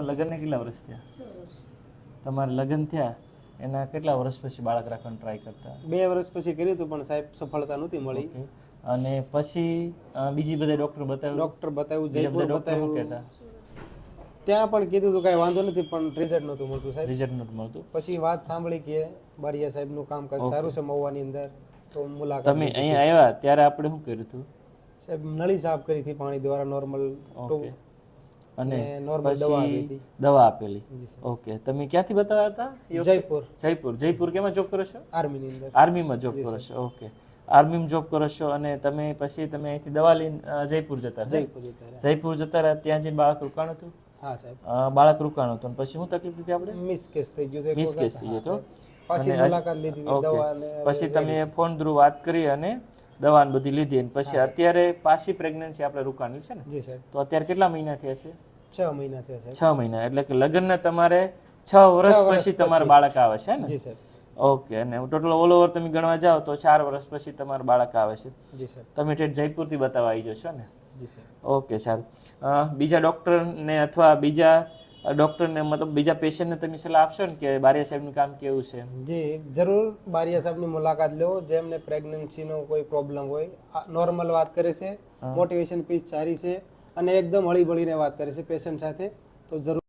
લગ્નને કેટલા વર્ષ થયા? તમારે લગ્ન થયા એના કેટલા વર્ષ પછી બાળક રાખવાનું ટ્રાય કરતા? બે વર્ષ પછી કર્યું હતું પણ સાહેબ સફળતા નહોતી મળી. અને પછી બીજી બધા ડોક્ટર બતાવ્યું? ડોક્ટર બતાવ્યું જયપુર બતાવ્યું. કહેતા? ત્યાં પણ કીધું હતું કાંઈ વાંધો નથી પણ રિઝલ્ટ નહોતું મળતું સાહેબ. રિઝલ્ટ નહોતું મળતું? પછી વાત સાંભળી કે બારિયા સાહેબનું કામ કાજ સારું છે મહુવાની અંદર તો મુલાકાત તમે અહીંયા આવ્યા ત્યારે આપણે શું કર્યું હતું? સાહેબ નળી સાફ કરી હતી પાણી દ્વારા નોર્મલ અને નોર્મલ દવા આપી પછી દવા આપેલી. ઓકે તમે ક્યાંથી બતાવ્યા હતા? જયપુર. જયપુર. જયપુર. કેમાં જોબ કરો છો? આર્મીની અંદર. આર્મીમાં જોબ કરો છો. ઓકે. આર્મીમાં જોબ કરો છો અને તમે પછી તમે અહીંથી દવા લઈને જયપુર જતા જયપુર જતા જયપુર જતા રહ્યા ત્યાં જઈને બાળક રોકાણ હતું? હા સાહેબ. બાળક રોકાણ હતું. પછી શું તકલીફ હતી આપણે? મિસ કેસ થઈ ગયો મિસ કેસ થઈ ગયો હતો. પાછી મુલાકાત લીધી દવા પછી તમે ફોન થ્રુ વાત કરી અને દવા બધી લીધી અને પછી અત્યારે પાછી પ્રેગ્નન્સી આપણે રોકાણી છે ને? જી સાહેબ. તો અત્યારે કેટલા મહિના થયા છે? છ મહિના થયા છે છ મહિના એટલે કે લગ્નના તમારે છ વર્ષ પછી તમારે બાળક આવે છે ને? જી સાહેબ. ઓકે અને ટોટલ ઓલ ઓવર તમે ગણવા જાઓ તો ચાર વર્ષ પછી તમારું બાળક આવે છે. જી સર તમે ઠેઠ જયપુરથી બતાવવા આવી જશો ને? જી સાહેબ. Okay sir. બીજા ડૉક્ટરને અથવા બીજા ડૉક્ટરને મતલબ બીજા પેશન્ટને તમે સલાહ આપશો ને કે બારિયા સાહેબનું કામ કેવું છે? જી જરૂર. બારિયા સાહેબની મુલાકાત લો. જેમને પ્રેગ્નન્સીનો કોઈ પ્રોબ્લેમ હોય નોર્મલ વાત કરે છે. મોટિવેશન પીસ સારી છે અને એકદમ હળીભળીને વાત કરે છે પેશન્ટ સાથે. તો જરૂર